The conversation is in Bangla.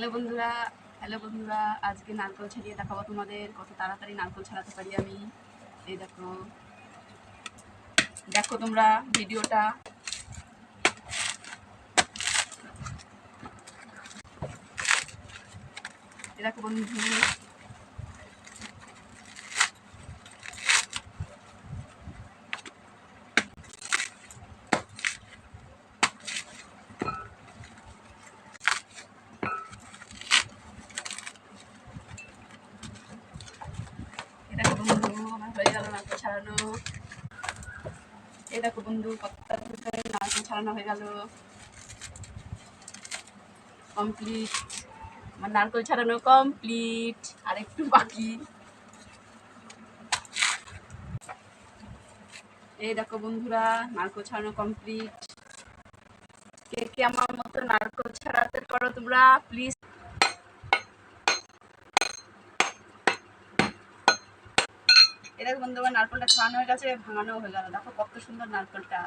হ্যালো বন্ধুরা হ্যালো বন্ধুরা, আজকে নারকোল ছাড়িয়ে দেখাবো তোমাদের, কত তাড়াতাড়ি নারকোল ছাড়াতে পারি আমি। এই দেখো দেখো তোমরা ভিডিওটা। দেখো বন্ধু দেখো আমার নারকেল ছাড়ানো কমপ্লিট। আর একটু বাকি। এই দেখো বন্ধুরা নারকেল ছাড়ানো কমপ্লিট কে কে আমার মতো নারকেল ছাড়াতে পারো তোমরা প্লিজ এটা বন্ধু নারকলটা নারকেলটা ছাড়ানো হয়ে গেছে ভাঙানো হয়ে গেল। দেখো কত সুন্দর নারকেলটা।